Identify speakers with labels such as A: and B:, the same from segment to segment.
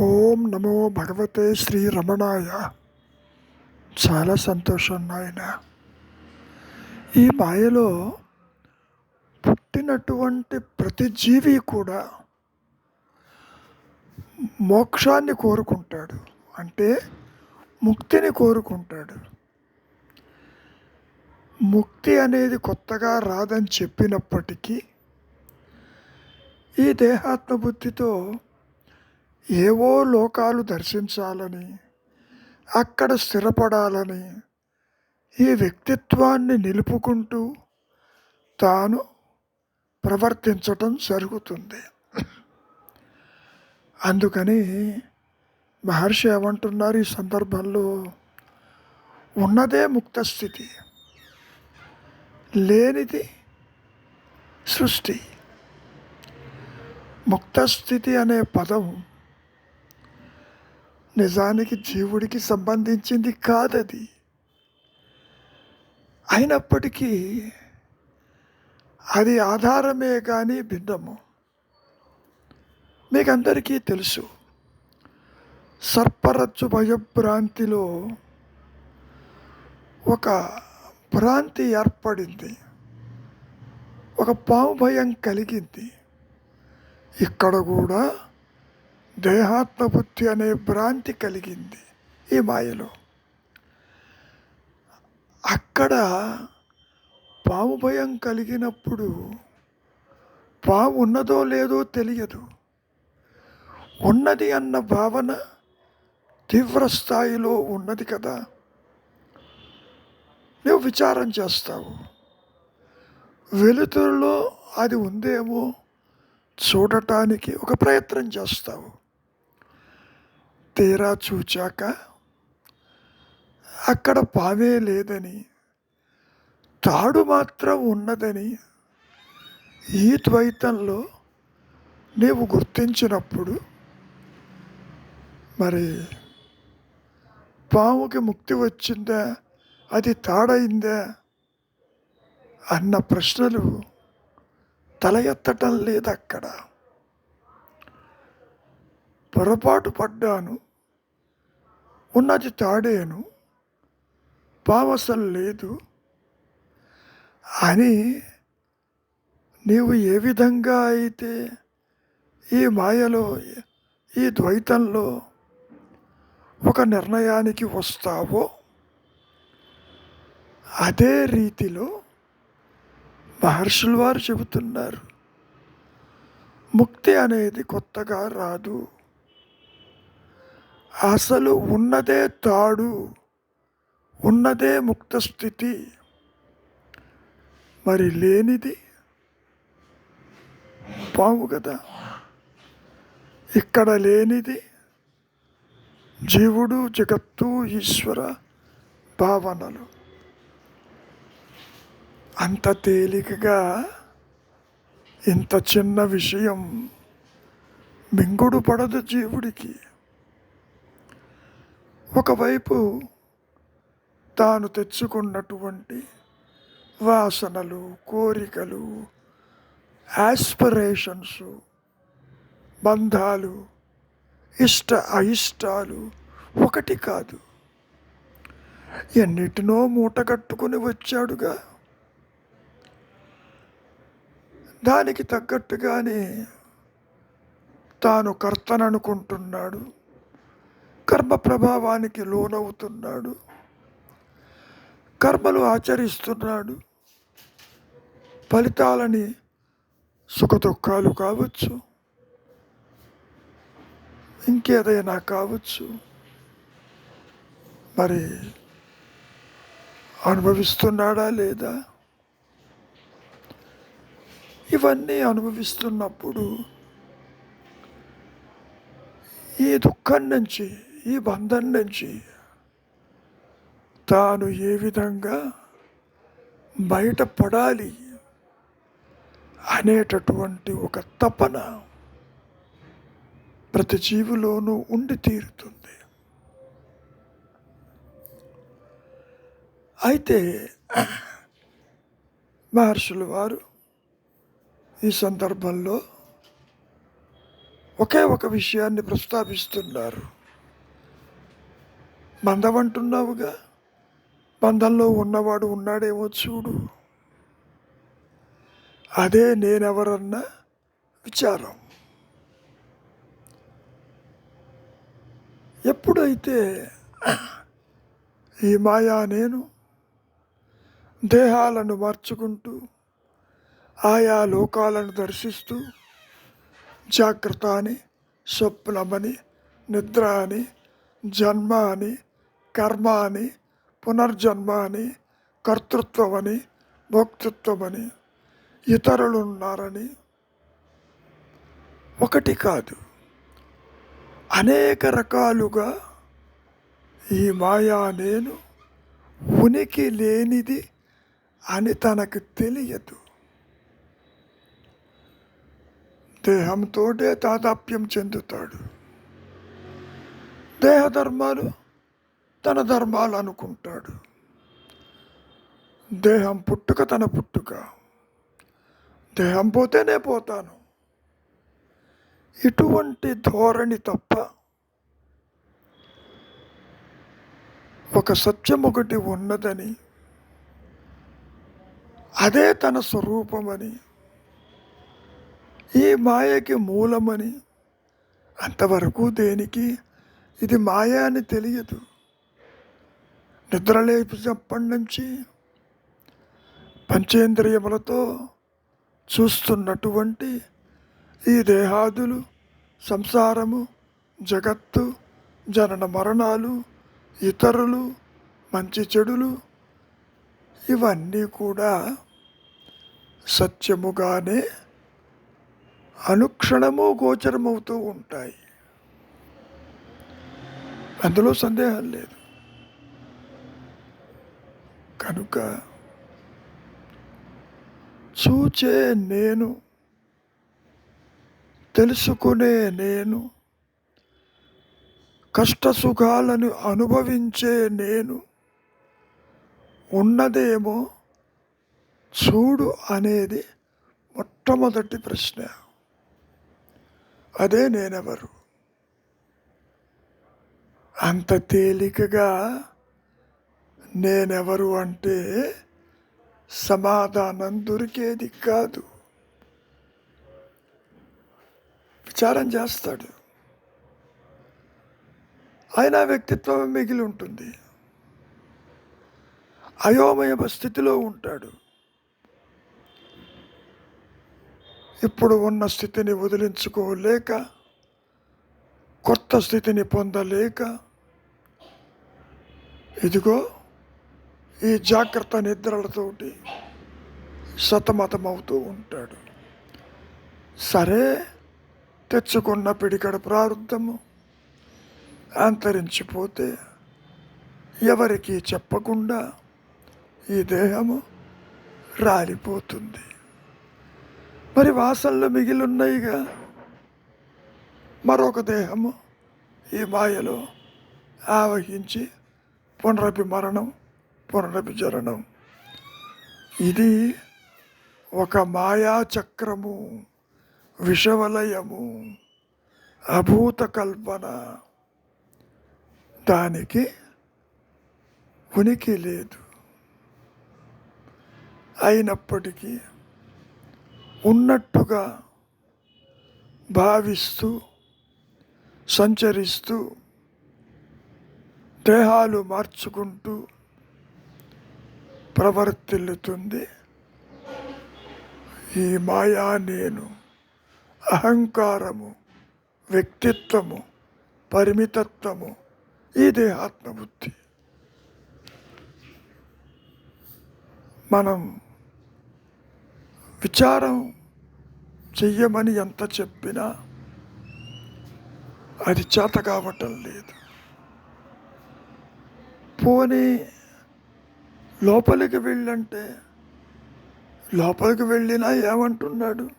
A: ఓం నమో భగవతే శ్రీ రమణాయ. చాలా సంతోషం నాయన. ఈ మాయలో పుట్టినటువంటి ప్రతి జీవి కూడా మోక్షాన్ని కోరుకుంటాడు. అంటే ముక్తిని కోరుకుంటాడు. ముక్తి అనేది కొత్తగా రాదని చెప్పినప్పటికీ ఈ దేహాత్మబుద్ధితో ఏవో లోకాలు దర్శించాలని అక్కడ స్థిరపడాలని ఈ వ్యక్తిత్వాన్ని నిలుపుకుంటూ తాను ప్రవర్తించటం జరుగుతుంది. అందుకని మహర్షి ఏమంటున్నారు ఈ సందర్భంలో ఉన్నదే ముక్త స్థితి లేనిది సృష్టి. ముక్తస్థితి అనే పదం నిజానికి జీవుడికి సంబంధించింది కాదది. అయినప్పటికీ అది ఆధారమే కానీ భిన్నము. మీకందరికీ తెలుసు సర్పరచ్చు భయభ్రాంతిలో ఒక భ్రాంతి ఏర్పడింది. ఒక పాము భయం కలిగింది. ఇక్కడ కూడా దేహాత్మబుద్ధి అనే భ్రాంతి కలిగింది ఈ మాయలో. అక్కడ పాము భయం కలిగినప్పుడు పాము ఉన్నదో లేదో తెలియదు. ఉన్నది అన్న భావన తీవ్ర స్థాయిలో ఉన్నది కదా. నువ్వు విచారం చేస్తావు. వెలుతురులో అది ఉందేమో చూడటానికి ఒక ప్రయత్నం చేస్తావు. తీరా చూచాక అక్కడ పామే లేదని తాడు మాత్రం ఉన్నదని ఈ ద్వైతంలో నీవు గుర్తించినప్పుడు మరి పాముకి ముక్తి వచ్చిందా? అది తాడైందా? అన్న ప్రశ్నలు తల ఎత్తటం లేదు అక్కడ. పొరపాటు పడ్డాను ఉన్నది తాడేను పావసలు లేదు అని నీవు ఏ విధంగా అయితే ఈ మాయలో ఈ ద్వైతంలో ఒక నిర్ణయానికి వస్తావో అదే రీతిలో మహర్షులు వారు చెబుతున్నారు ముక్తి అనేది కొత్తగా రాదు. అసలు ఉన్నదే తాడు ఉన్నదే ముక్త స్థితి. మరి లేనిది పాము కదా. ఇక్కడ లేనిది జీవుడు జగత్తు ఈశ్వర భావనలు. అంత తేలికగా ఇంత చిన్న విషయం మింగుడు పడదు జీవుడికి. ఒకవైపు తాను తెచ్చుకున్నటువంటి వాసనలు కోరికలు యాస్పిరేషన్స్ బంధాలు ఇష్ట అయిష్టాలు ఒకటి కాదు. ఎన్నిటినో మూట కట్టుకుని వచ్చాడుగా. దానికి తగ్గట్టుగానే తాను కర్తననుకుంటున్నాడు. కర్మ ప్రభావానికి లోనవుతున్నాడు. కర్మలు ఆచరిస్తున్నాడు. ఫలితాలని సుఖదుఖాలు కావచ్చు. ఇంకేదైనా కావచ్చు. మరి అనుభవిస్తున్నాడా లేదా? ఇవన్నీ అనుభవిస్తున్నప్పుడు ఈ దుఃఖం నుంచి ఈ బంధం నుంచి తాను ఏ విధంగా బయటపడాలి అనేటటువంటి ఒక తపన ప్రతి జీవిలోనూ ఉండి తీరుతుంది. అయితే మహర్షులు వారు ఈ సందర్భంలో ఒకే ఒక విషయాన్ని ప్రస్తావిస్తున్నారు. బంధం అంటున్నావుగా బంధంలో ఉన్నవాడు ఉన్నాడేమో చూడు. అదే నేనెవరన్న విచారం. ఎప్పుడైతే ఈ మాయా నేను దేహాలను మార్చుకుంటూ ఆయా లోకాలను దర్శిస్తూ జాగ్రత్త అని స్వప్నమని నిద్ర అని జన్మ అని కర్మ అని పునర్జన్మ అని కర్తృత్వం అని భోక్తృత్వం అని ఇతరులు ఉన్నారని ఒకటి కాదు అనేక రకాలుగా ఈ మాయా నేను ఉనికి లేనిది అని తనకు తెలియదు. దేహంతోటే తాదాప్యం చెందుతాడు. దేహ ధర్మాలు తన ధర్మాలు అనుకుంటాడు. దేహం పుట్టుక తన పుట్టుక. దేహం పోతేనే పోతాను. ఇటువంటి ధోరణి తప్ప ఒక సత్యం ఒకటి ఉన్నదని అదే తన స్వరూపమని ఈ మాయకి మూలమని అంతవరకు దేనికి ఇది మాయ అని తెలియదు. నిద్రలేపినప్పటి నుంచి పంచేంద్రియములతో చూస్తున్నటువంటి ఈ దేహాదులు సంసారము జగత్తు జనన మరణాలు ఇతరులు మంచి చెడులు ఇవన్నీ కూడా సత్యముగానే అనుక్షణము గోచరమవుతూ ఉంటాయి. అందులో సందేహం లేదు. కనుక చూచే నేను తెలుసుకునే నేను కష్టసుఖాలను అనుభవించే నేను ఉన్నదేమో చూడు అనేది మొట్టమొదటి ప్రశ్న. అదే నేనెవరు? అంత తేలికగా నేనెవరు అంటే సమాధానం దొరికేది కాదు. విచారం చేస్తాడు. ఆయన వ్యక్తిత్వం మిగిలి ఉంటుంది. అయోమయ స్థితిలో ఉంటాడు. ఇప్పుడు ఉన్న స్థితిని వదిలించుకోలేక కొత్త స్థితిని పొందలేక ఇదిగో ఈ జాగ్రత్త నిద్రలతోటి సతమతమవుతూ ఉంటాడు. సరే తెచ్చుకున్న పిడికడ ప్రారంధము అంతరించిపోతే ఎవరికి చెప్పకుండా ఈ దేహము రాలిపోతుంది. మరి వాసనలు మిగిలిన్నాయిగా. మరొక దేహము ఈ మాయలో ఆవహించి పునరభిమరణం మరణం ఇది ఒక మాయాచక్రము విషవలయము అభూత కల్పన దానికి ఉనికి లేదు. అయినప్పటికీ ఉన్నట్టుగా భావిస్తూ సంచరిస్తూ దేహాలు మార్చుకుంటూ ప్రవర్తిల్లుతుంది. ఈ మాయా నేను అహంకారము వ్యక్తిత్వము పరిమితత్వము ఈ ఆత్మబుద్ధి మనం విచారం చెయ్యమని ఎంత చెప్పినా అది చేత కావటం లేదు. పోనీ లోపలికి వెళ్ళంటే లోపలికి వెళ్ళినా ఏమంటున్నాడు?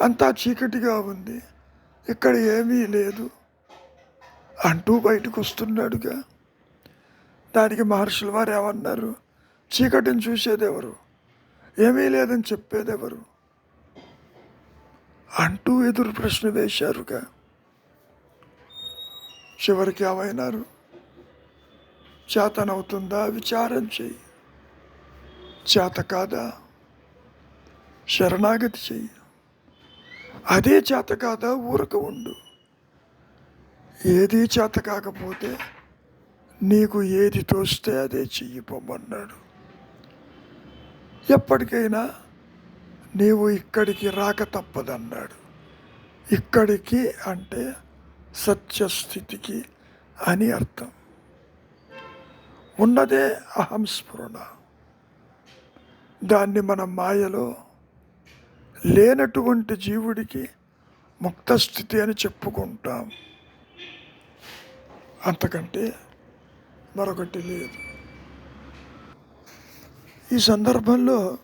A: అంతా చీకటిగా ఉంది. ఇక్కడ ఏమీ లేదు అంటూ బయటకు వస్తున్నాడుగా దానికి మహర్షుల వారు ఏమన్నారు? చీకటిని చూసేదెవరు? ఏమీ లేదని చెప్పేదెవరు? అంటూ ఎదురు ప్రశ్న వేశారుగా. చివరికి ఏమైనారు? చేతనవుతుందా? విచారం చెయ్యి చేత కాదా? శరణాగతి చెయ్యి అదే చేత కాదా? ఊరక ఉండు. ఏది చేత కాకపోతే నీకు ఏది తోస్తే అదే చెయ్యి పొమ్మన్నాడు. ఎప్పటికైనా నీవు ఇక్కడికి రాక తప్పదన్నాడు. ఇక్కడికి అంటే సత్యస్థితికి అని అర్థం. ఉన్నదే అహం స్ఫురణ దాన్ని మన మాయలో లేనటువంటి జీవుడికి ముక్త స్థితి అని చెప్పుకుంటాం. అంతకంటే మరొకటి లేదు. ఈ సందర్భంలో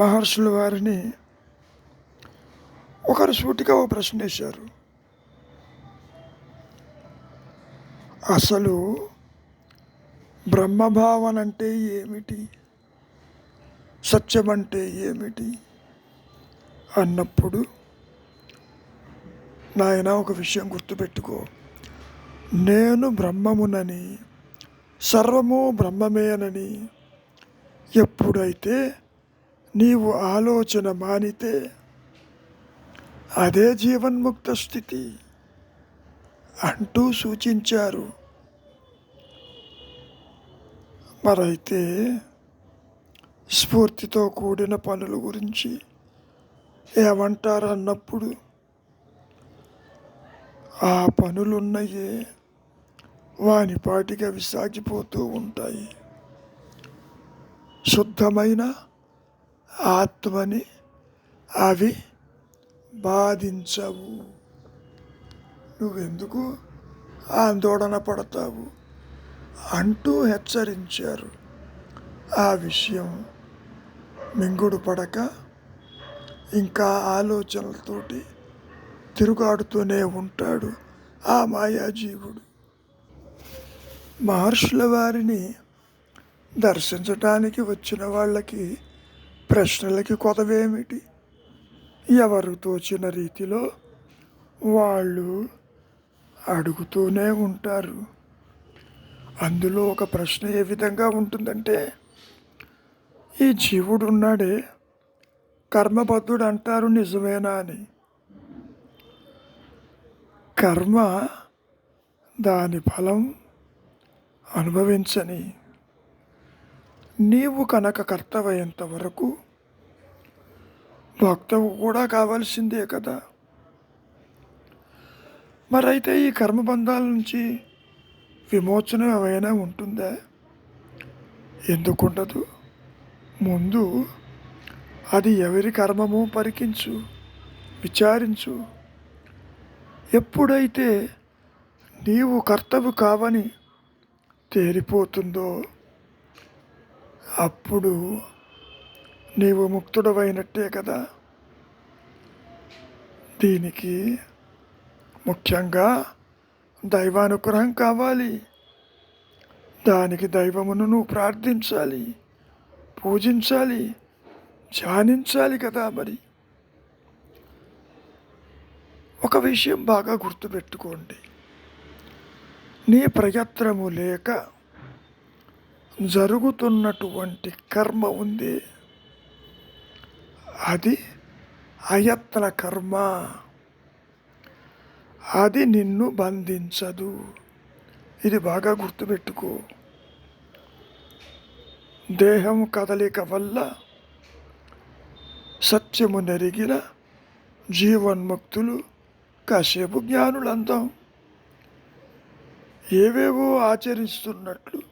A: మహర్షుల వారిని ఒకరు సూటిగా ఒక ప్రశ్న వేశారు. అసలు బ్రహ్మభావన అంటే ఏమిటి? సత్యం అంటే ఏమిటి? అన్నప్పుడు నాయన ఒక విషయం గుర్తుపెట్టుకో. నేను బ్రహ్మమునని సర్వము బ్రహ్మమేనని ఎప్పుడైతే నీవు ఆలోచన మానితే అదే జీవన్ముక్త స్థితి అంటూ సూచించారు. మరైతే స్ఫూర్తితో కూడిన పనుల గురించి ఏమంటారు అన్నప్పుడు ఆ పనులున్నయే వానిపాటిగా విసాగిపోతూ అవి సాగిపోతూ ఉంటాయి. శుద్ధమైన ఆత్మని అవి బాధించవు. నువ్వెందుకు ఆందోళన పడతావు? అంటూ హెచ్చరించారు. ఆ విషయం మింగుడు పడక ఇంకా ఆలోచనలతోటి తిరుగాడుతూనే ఉంటాడు ఆ మాయాజీవుడు. మహర్షుల వారిని దర్శించటానికి వచ్చిన వాళ్ళకి ప్రశ్నలకి కొదవేమిటి? ఎవరు తోచిన రీతిలో వాళ్ళు అడుగుతూనే ఉంటారు. అందులో ఒక ప్రశ్న ఏ విధంగా ఉంటుందంటే ఈ జీవుడు ఉన్నాడే కర్మబద్ధుడు అంటారు నిజమేనా అని. కర్మ దాని ఫలం అనుభవించని. నీవు కనుక కర్తవయ్యేంత వరకు భక్తవు కూడా కావాల్సిందే కదా. మరైతే ఈ కర్మబంధాల నుంచి విమోచన ఏమైనా ఉంటుందా? ఎందుకుండదు. ముందు అది ఎవరి కర్మము పరికించు విచారించు. ఎప్పుడైతే నీవు కర్తవు కావని తేలిపోతుందో అప్పుడు నీవు ముక్తుడవైనట్టే కదా. దీనికి ముఖ్యంగా దైవానుగ్రహం కావాలి. దానికి దైవమును నువ్వు ప్రార్థించాలి పూజించాలి ధ్యానించాలి కదా మరి. ఒక విషయం బాగా గుర్తుపెట్టుకోండి. నీ ప్రయత్నము లేక జరుగుతున్నటువంటి కర్మ ఉంది. అది అయత్న కర్మ. అది నిన్ను బంధించదు. ఇది బాగా గుర్తుపెట్టుకో. దేహం కదలిక వల్ల సత్యము నెరిగిన జీవన్ముక్తులు కాసేపు జ్ఞానులందాం. ఏవేవో ఆచరిస్తున్నట్లు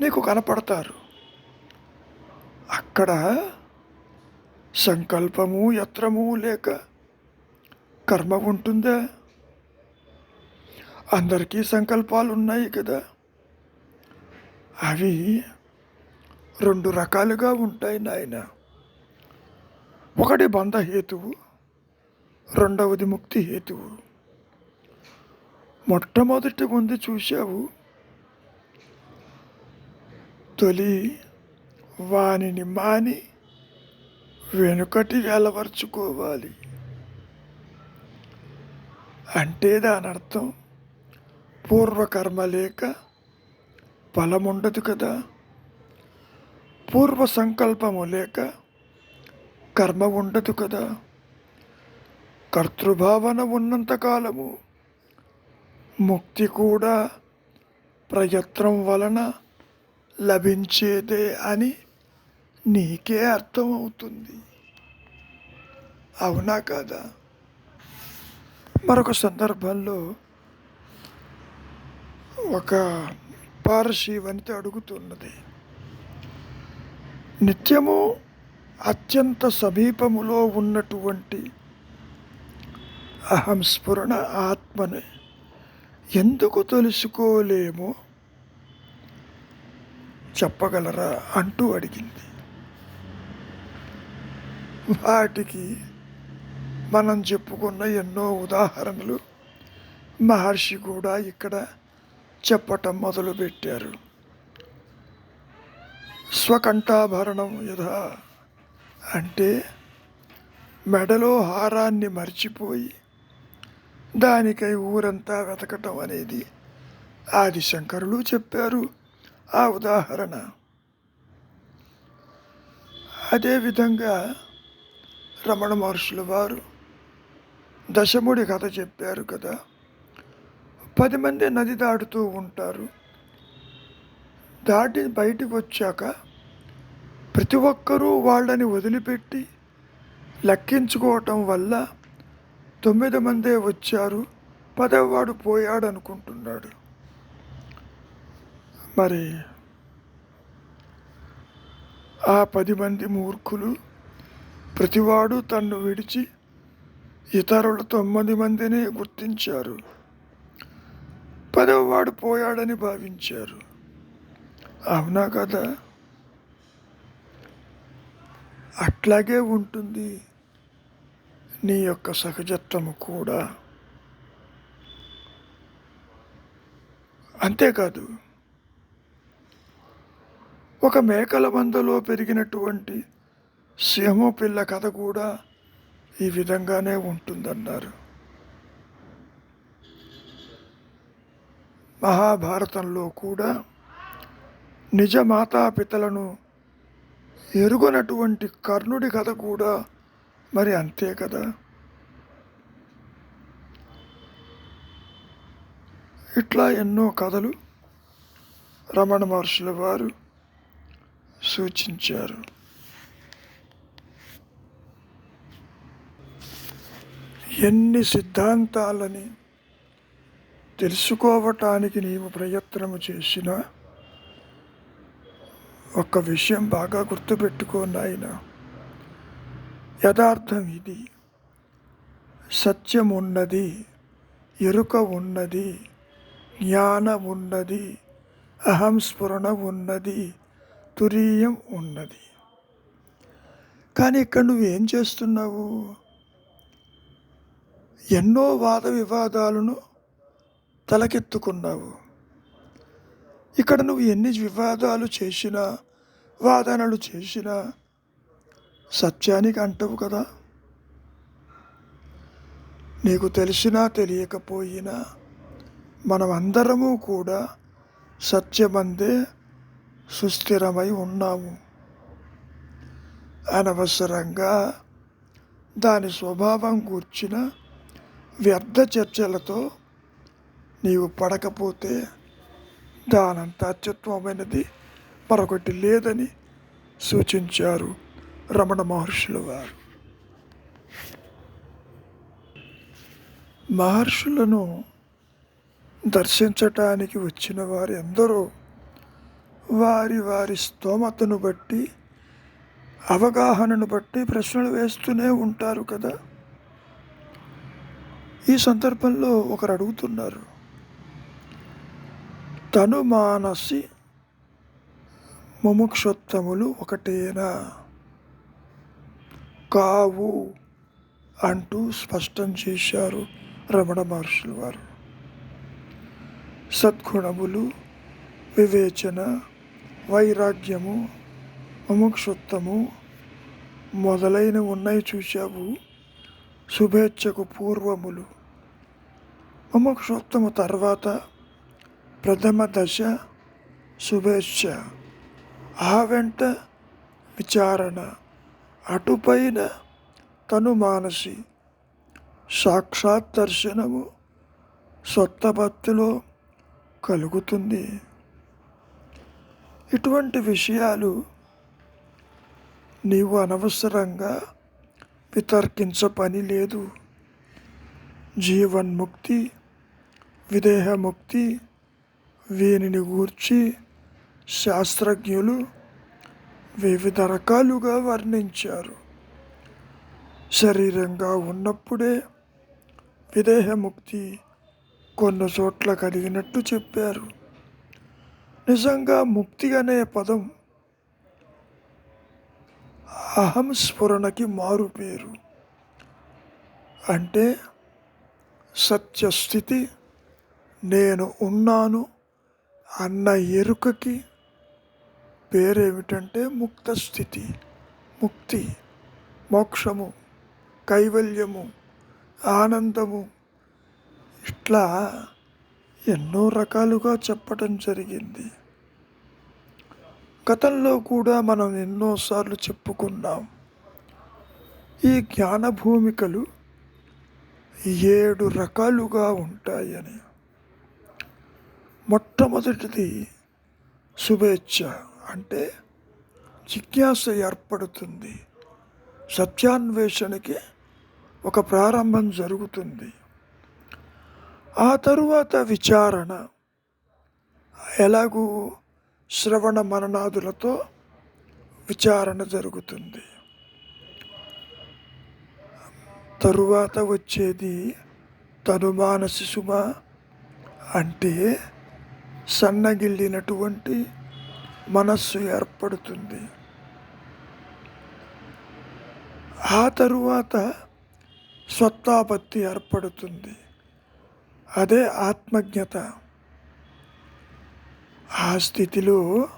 A: నీకు కనపడతారు. అక్కడ సంకల్పము యత్రము లేక కర్మ ఉంటుందా? అందరికీ సంకల్పాలు ఉన్నాయి కదా. అవి రెండు రకాలుగా ఉంటాయి నాయన. ఒకటి బంధహేతువు రెండవది ముక్తి హేతువు. మొట్టమొదటి ముందు చూశావు. తొలి వానిని మాని వెనుకటి అలవర్చుకోవాలి అంటే దాని అర్థం పూర్వకర్మ లేక ఫలముండదు కదా. పూర్వ సంకల్పము లేక కర్మ ఉండదు కదా. కర్తృభావన ఉన్నంతకాలము ముక్తి కూడా ప్రయత్నం వలన లభించేదే అని నీకే అర్థమవుతుంది. అవునా కాదా? మరొక సందర్భంలో ఒక పారసీ వనిత అడుగుతున్నది. నిత్యము అత్యంత సమీపములో ఉన్నటువంటి అహం స్ఫురణ ఆత్మని ఎందుకు తెలుసుకోలేమో చెప్పగలరా అంటూ అడిగింది. వాటికి మనం చెప్పుకున్న ఎన్నో ఉదాహరణలు మహర్షి కూడా ఇక్కడ చెప్పటం మొదలుపెట్టారు. స్వకంఠాభరణం యథా అంటే మెడలో హారాన్ని మర్చిపోయి దానికై ఊరంతా వెతకటం అనేది ఆదిశంకరులు చెప్పారు. ఆ ఉదాహరణ. అదేవిధంగా రమణ మహర్షుల వారు దశముడి కథ చెప్పారు కదా. పది మంది నది దాటుతూ ఉంటారు. దాటి బయటికి వచ్చాక ప్రతి ఒక్కరూ వాళ్ళని వదిలిపెట్టి లెక్కించుకోవటం వల్ల తొమ్మిది మందే వచ్చారు. పదవవాడు పోయాడు అనుకుంటున్నాడు మరి ఆ పది మంది మూర్ఖులు ప్రతివాడు తన్ను విడిచి ఇతరులు తొమ్మిది మందిని గుర్తించారు. పదవవాడు పోయాడని భావించారు. అవునా కదా? అట్లాగే ఉంటుంది. నీ యొక్క సహజత్వము కూడా. అంతేకాదు ఒక మేకల మందలో పెరిగినటువంటి సింహ పిల్ల కథ కూడా ఈ విధంగానే ఉంటుందన్నారు. మహాభారతంలో కూడా నిజ మాతాపితలను ఎరుగనటువంటి కర్ణుడి కథ కూడా మరి అంతే కదా. ఇట్లా ఎన్నో కథలు రమణ మహర్షుల వారు సూచించారు. ఎన్ని సిద్ధాంతాలని తెలుసుకోవటానికి నీవు ప్రయత్నము చేసిన ఒక్క విషయం బాగా గుర్తుపెట్టుకో నాయన. యథార్థం ఇది. సత్యం ఉన్నది ఎరుక ఉన్నది జ్ఞానం ఉన్నది అహం స్ఫురణ ఉన్నది తురీయం ఉన్నది కానీ ఇక్కడ నువ్వేం చేస్తున్నావు? ఎన్నో వాద వివాదాలను తలకెత్తుకున్నావు. ఇక్కడ నువ్వు ఎన్ని వివాదాలు చేసినా వాదనలు చేసినా సత్యానికి అంటవు కదా. నీకు తెలిసినా తెలియకపోయినా మనమందరము కూడా సత్యమందే సుస్థిరమై ఉన్నాము. అనవసరంగా దాని స్వభావం కూర్చిన వ్యర్థ చర్చలతో నీవు పడకపోతే దానంత అత్యుత్తమైనది మరొకటి లేదని సూచించారు రమణ మహర్షుల వారు. మహర్షులను దర్శించటానికి వచ్చిన వారు ఎందరో వారి వారి స్తోమతను బట్టి అవగాహనను బట్టి ప్రశ్నలు వేస్తూనే ఉంటారు కదా. ఈ సందర్భంలో ఒకరు అడుగుతున్నారు తను మానసి ముముక్షోత్తములు ఒకటేనా? కావు అంటూ స్పష్టం చేశారు రమణ మహర్షులు వారు. సద్గుణములు వివేచన వైరాగ్యము ముముక్షుత్వము మొదలైన ఉన్నాయి చూశావు. శుభేచ్ఛకు పూర్వములు. ముముక్షోత్తము తర్వాత ప్రథమ దశ శుభేచ్ఛ. ఆ వెంట విచారణ. అటుపైన తను మానసి సాక్షాత్ దర్శనము సొత్త భక్తిలో కలుగుతుంది. ఇటువంటి విషయాలు నీవు అనవసరంగా వితర్కించ పని లేదు. జీవన్ముక్తి విదేహముక్తి వీనిని గూర్చి శాస్త్రజ్ఞులు వివిధ రకాలుగా వర్ణించారు. శరీరంగా ఉన్నప్పుడే విదేహముక్తి కొన్ని చోట్ల కలిగినట్టు చెప్పారు. నిజంగా ముక్తి అనే పదం అహం స్ఫురణకి మారు పేరు. అంటే సత్యస్థితి నేను ఉన్నాను అన్న ఎరుకకి పేరేమిటంటే ముక్త స్థితి ముక్తి మోక్షము కైవల్యము ఆనందము. ఇట్లా ఎన్నో రకాలుగా చెప్పటం జరిగింది. గతంలో కూడా మనం ఎన్నోసార్లు చెప్పుకున్నాం. ఈ జ్ఞాన భూమికలు ఏడు రకాలుగా ఉంటాయని. మొట్టమొదటిది శుభేచ్ఛ అంటే జిజ్ఞాస ఏర్పడుతుంది. సత్యాన్వేషణకి ఒక ప్రారంభం జరుగుతుంది. ఆ తరువాత విచారణ. ఎలాగూ శ్రవణ మననాదులతో విచారణ జరుగుతుంది. తరువాత వచ్చేది తనుమాన శిశుమ అంటే సన్నగిల్లినటువంటి మనస్సు ఏర్పడుతుంది. ఆ తరువాత స్వత్తాపత్తి ఏర్పడుతుంది. అదే ఆత్మజ్ఞత. ఆ స్థితిలో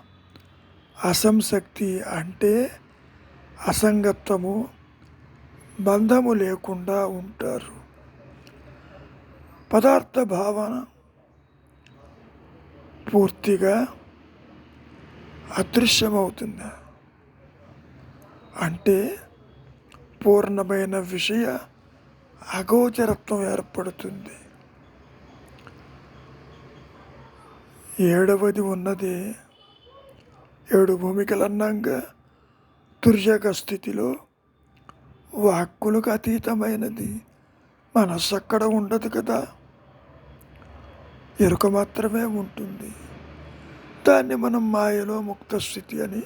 A: అసంశక్తి అంటే అసంగత్వము బంధము లేకుండా ఉంటారు. పదార్థ భావన పూర్తిగా అదృశ్యమవుతుంది. అంటే పూర్ణమైన విషయ అగోచరత్వం ఏర్పడుతుంది. ఏడవది ఉన్నది ఏడు భూమికలన్నంగా అన్నాక స్థితిలో వాక్కులకు అతీతమైనది. మనస్సు అక్కడ ఉండదు కదా. ఎరుక మాత్రమే ఉంటుంది. దాన్ని మనం మాయలో ముక్త స్థితి అని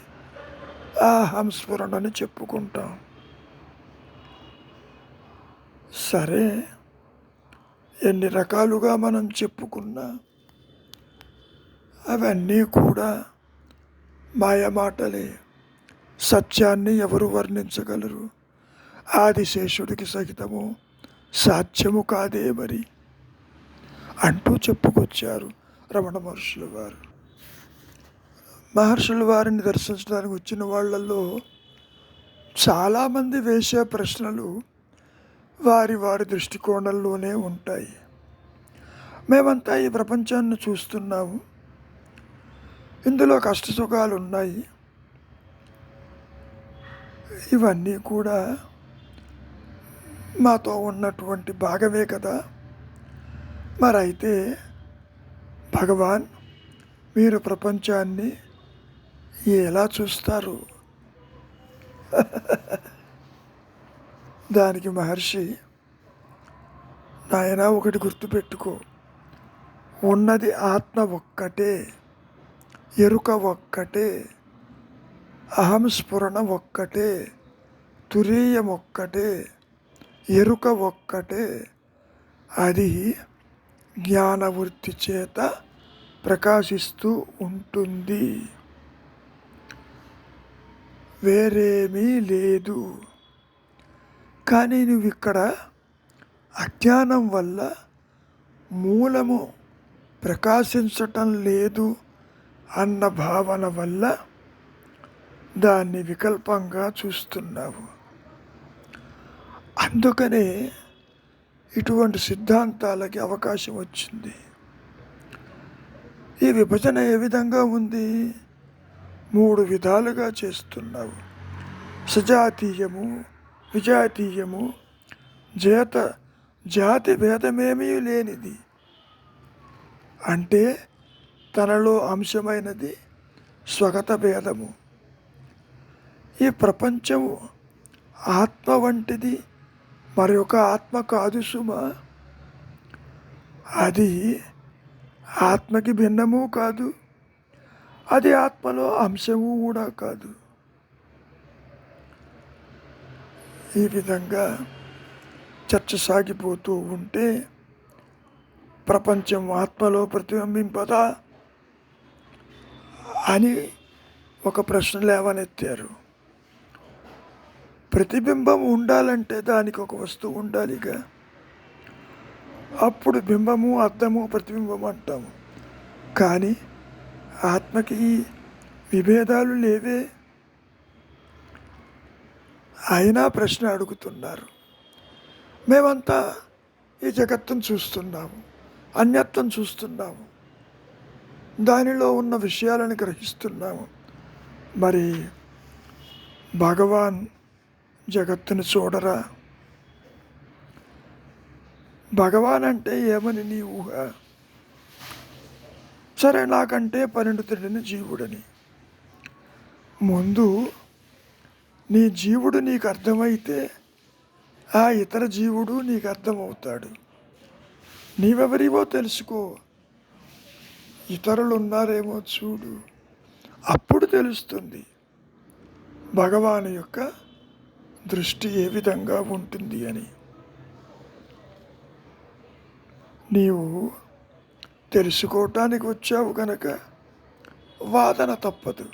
A: ఆ హంస్ఫురణని చెప్పుకుంటాం. సరే ఎన్ని రకాలుగా మనం చెప్పుకున్నా అవన్నీ కూడా మాయమాటలే సత్యాన్ని ఎవరు వర్ణించగలరు? ఆదిశేషుడికి సహితము సాధ్యము కాదే మరి. అంటూ చెప్పుకొచ్చారు రమణ మహర్షుల వారు. మహర్షుల వారిని దర్శించడానికి వచ్చిన వాళ్ళల్లో చాలామంది వేసే ప్రశ్నలు వారి వారి దృష్టికోణంలోనే ఉంటాయి. మేమంతా ఈ ప్రపంచాన్ని చూస్తున్నాము. ఇందులో కష్ట సుఖాలు ఉన్నాయి ఇవన్నీ కూడా మాతో ఉన్నటువంటి భాగమే కదా. మరైతే భగవాన్ మీరు ప్రపంచాన్ని ఎలా చూస్తారు? దానికి మహర్షి నాయన ఒకటి గుర్తుపెట్టుకో ఉన్నది ఆత్మ ఒక్కటే ఎరుక ఒక్కటే అహంస్ఫురణ ఒక్కటే తురీయం ఒక్కటే ఎరుక ఒక్కటే అది జ్ఞానవృత్తి చేత ప్రకాశిస్తూ ఉంటుంది. వేరేమీ లేదు. కానీ నువ్వు ఇక్కడ అజ్ఞానం వల్ల మూలము ప్రకాశించటం లేదు అన్న భావన వల్ల దాన్ని వికల్పంగా చూస్తున్నావు. అందుకనే ఇటువంటి సిద్ధాంతాలకి అవకాశం వచ్చింది. ఈ విభజన ఏ విధంగా ఉంది? మూడు విధాలుగా చేస్తున్నావు. సజాతీయము విజాతీయము జేత జాతి భేదమేమీ లేనిది. అంటే తనలో అంశమైనది స్వగత భేదము. ఈ ప్రపంచము ఆత్మ వంటిది మరి ఒక ఆత్మ కాదు సుమ. అది ఆత్మకి భిన్నము కాదు. అది ఆత్మలో అంశము కూడా కాదు. ఈ విధంగా చర్చ సాగిపోతూ ఉంటే ప్రపంచం ఆత్మలో ప్రతిబింబింపదా అని ఒక ప్రశ్న లేవనెత్తారు. ప్రతిబింబం ఉండాలంటే దానికి ఒక వస్తువు ఉండాలిగా. అప్పుడు బింబము అర్థము ప్రతిబింబం అంటాము. కానీ ఆత్మకి ఈ విభేదాలు లేవే. అయినా ప్రశ్న అడుగుతున్నారు. మేమంతా ఈ జగత్తును చూస్తున్నాము అన్యత్వం చూస్తున్నాము దానిలో ఉన్న విషయాలను గ్రహిస్తున్నాము. మరి భగవాన్ జగత్తును చూడరా. భగవాన్ అంటే ఏమని నీ ఊహ? సరే నాకంటే పరిణితుడిని జీవుడని. ముందు నీ జీవుడు నీకు అర్థమైతే ఆ ఇతర జీవుడు నీకు అర్థమవుతాడు నీవెవరివో తెలుసుకో. ఇతరులు ఉన్నారేమో చూడు. అప్పుడు తెలుస్తుంది. భగవాను యొక్క దృష్టి ఏ విధంగా ఉంటుంది అని. నీవు తెలుసుకోవటానికి వచ్చావు కనుక వాదన తప్పదు.